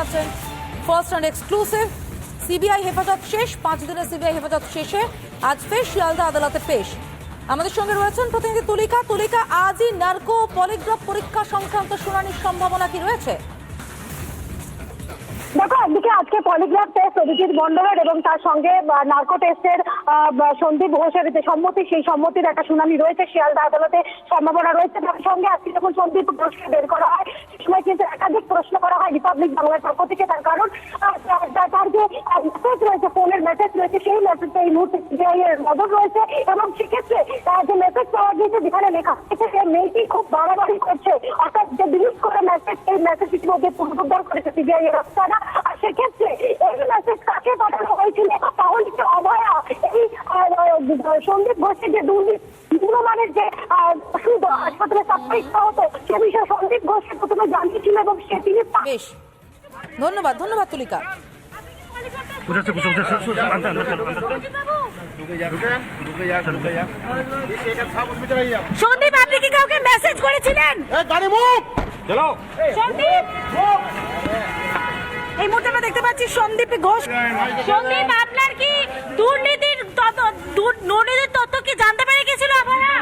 পাচ্ছেন first and exclusive CBI হেফাজত শেষ, পাঁচ দিনের সিবিআই হেফাজত শেষে, আজ ফের শিয়ালদা আদালতে পেশ। আমাদের সঙ্গে রয়েছেন প্রতিনিধি তুলিকা। তুলিকা, আজই নার্কো পলিগ্রাফ পরীক্ষা সংক্রান্ত শুনানির সম্ভাবনা কি রয়েছে? দেখো একদিকে আজকে পলিগ্রাফ টেস্ট অভিজিৎ মন্ডলের এবং তার সঙ্গে নার্কো টেস্টের সন্দীপ ঘোষের যে সম্মতি, সেই সম্মতির একটা শুনানি রয়েছে শিয়ালদা আদালতে। সম্ভাবনা রয়েছে, তার সঙ্গে আজকে যখন সন্দীপ ঘোষকে বের করা হয় কিন্তু একাধিক প্রশ্ন করা হয় রিপাবলিক বাংলার পক্ষ থেকে। তার কারণ তার- যে মেসেজ রয়েছে ফোনের মেসেজ রয়েছে, সেই মেসেজটা এই মুহূর্তে সিবিআই এর নজর রয়েছে এবং সেক্ষেত্রে তার যে মেসেজ পাওয়া গিয়েছে, যেখানে লেখা হয়েছে যে মেয়েটি খুব বাড়াবাড়ি করছে। অর্থাৎ যে ডিলিট করে মেসেজ এই মেসেজ ইতিমধ্যে পুনরুদ্ধার করেছে সিবিআই এর অফিসাররা আর সেক্ষেত্রে, এই মেসেজ কাকে পাঠানো হয়েছিল, তাহলে যে অভয়া, এই সন্দীপ ঘোষের যে দুর্নীতি নিম্নমানের যে হাসপাতালে সাপ্লাই হতো সে বিষয়ে সন্দীপ ঘোষকে প্রথমে জানিয়েছিল এবং সে তিনি বেশ। ধন্যবাদ ধন্যবাদ তুলিকা। সন্দীপ আপনি কি কাউকে মেসেজ করেছিলেন? গাড়ি মুখ! চলো। সন্দীপ! এই মুহূর্তে আমরা দেখতে পাচ্ছি সন্দীপ ঘোষ। সন্দীপ আপনার কি দুর্নীতির তত দুর্নীতির তথ্য